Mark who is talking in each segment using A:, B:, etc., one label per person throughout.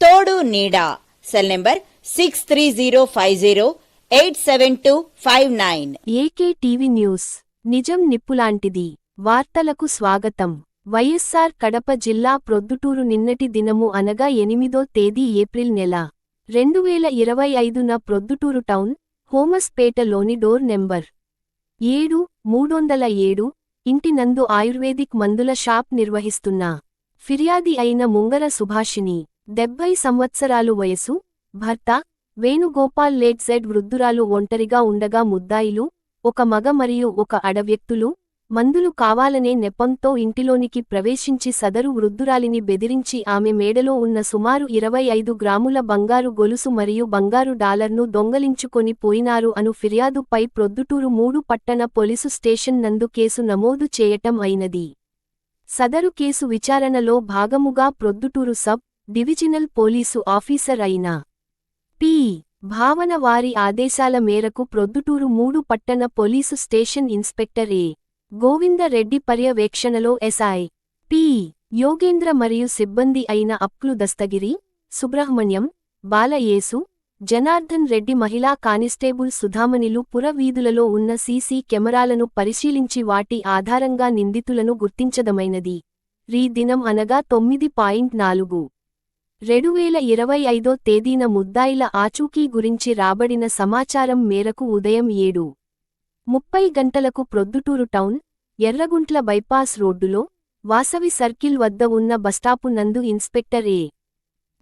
A: తోడు నీడా. Cell number six three zero five zero eight seven two five nine
B: AK TV news. నిజం నిప్పులాంటిది. వార్తలకు స్వాగతం. వైఎస్సార్ కడప జిల్లా ప్రొద్దుటూరు నిన్నటి దినము అనగా ఎనిమిదో తేదీ ఏప్రిల్ నెల. రెండు వేల ఇరవై ఐదున ప్రొద్దుటూరు టౌన్ హోమస్పేటలోని డోర్ నెంబర్ ఏడు మూడొందల ఏడు ఇంటి నందు ఆయుర్వేదిక్ మందుల షాప్ నిర్వహిస్తున్న ఫిర్యాది అయిన ముంగర సుభాషిణి. డెబ్బై సంవత్సరాలు వయసు భర్త వేణుగోపాల్ లేట్ జెడ్ వృద్ధురాలు ఒంటరిగా ఉండగా ముద్దాయిలు ఒక మగ మరియు ఒక అడవ్యక్తులు మందులు కావాలనే నెపంతో ఇంటిలోనికి ప్రవేశించి సదరు వృద్ధురాలిని బెదిరించి ఆమె మేడలో ఉన్న సుమారు ఇరవై ఐదు గ్రాముల బంగారు గొలుసు మరియు బంగారు డాలర్ను దొంగలించుకొని పోయినారు అను ఫిర్యాదుపై ప్రొద్దుటూరు మూడు పట్టణ పోలీసు స్టేషన్ నందు కేసు నమోదు చేయటం అయినది. సదరు కేసు విచారణలో భాగముగా Proddatur sub divisional police officer అయిన పి. భావన వారి ఆదేశాల మేరకు ప్రొద్దుటూరు మూడు పట్టణ police station inspector A Govindareddy పర్యవేక్షణలో ఎస్ఐ. పి. యోగేంద్ర మరియు సిబ్బంది అయిన అప్లు దస్తగిరి సుబ్రహ్మణ్యం బాలయేసు జనార్దన్ రెడ్డి మహిళా కానిస్టేబుల్ సుధామణిలు పురవీధులలో ఉన్న సీసీ కెమెరాలను పరిశీలించి వాటి ఆధారంగా నిందితులను గుర్తించదమైనది. రీ దినం అనగా తొమ్మిది పాయింట్ నాలుగు. రెండువేల ఇరవై ఐదో తేదీన ముద్దాయిల ఆచూకీ గురించి రాబడిన సమాచారం మేరకు ఉదయం ఏడు ముప్పై గంటలకు ప్రొద్దుటూరు టౌన్ ఎర్రగుంట్ల బైపాస్ రోడ్డులో వాసవి సర్కిల్ వద్ద ఉన్న బస్టాపు నందు ఇన్స్పెక్టర్ ఏ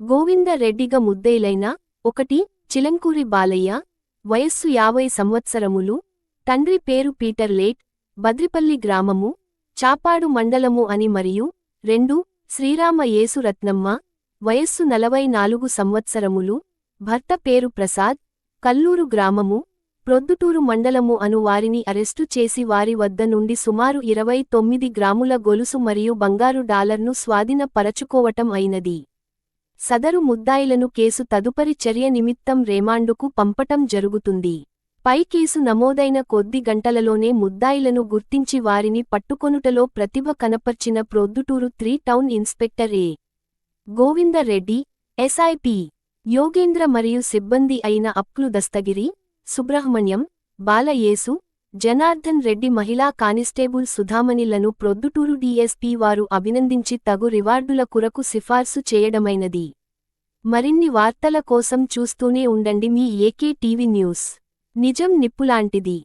B: గోవిందరెడ్డిగా ముద్దేలైన ముద్దైలైన ఒకటి చిలంకూరి బాలయ్య వయస్సు యాభై సంవత్సరములు తండ్రి పేరు పీటర్ లేట్ బద్రిపల్లి గ్రామము చాపాడు మండలము అని మరియు రెండు శ్రీరామ యేసు రత్నమ్మ వయస్సు నలభై నాలుగు సంవత్సరములు భర్త పేరు ప్రసాద్ కల్లూరు గ్రామము ప్రొద్దుటూరు మండలము అను వారిని అరెస్టు చేసి వారి వద్ద నుండి సుమారు ఇరవై తొమ్మిది గ్రాముల గొలుసు మరియు బంగారు డాలర్ను స్వాధీనపరచుకోవటం అయినది. సదరు ముద్దాయిలను కేసు తదుపరి చర్య నిమిత్తం రేమాండుకు పంపటం జరుగుతుంది. పై కేసు నమోదైన కొద్ది గంటలలోనే ముద్దాయిలను గుర్తించి వారిని పట్టుకొనుటలో ప్రతిభ కనపర్చిన Proddatur three town inspector A. Govindareddy SI P Yogendra మరియు సిబ్బంది అయిన అప్లు దస్తగిరి సుబ్రహ్మణ్యం బాలయేసు జనార్దన్ రెడ్డి మహిళా కానిస్టేబుల్ సుధామణిలను ప్రొద్దుటూరు డీఎస్పీ వారు అభినందించి తగు రివార్డుల కురకు సిఫార్సు చేయడమైనది. మరిన్ని వార్తల కోసం చూస్తూనే ఉండండి మీ ఏకే టీవీ న్యూస్. నిజం నిప్పులాంటిది.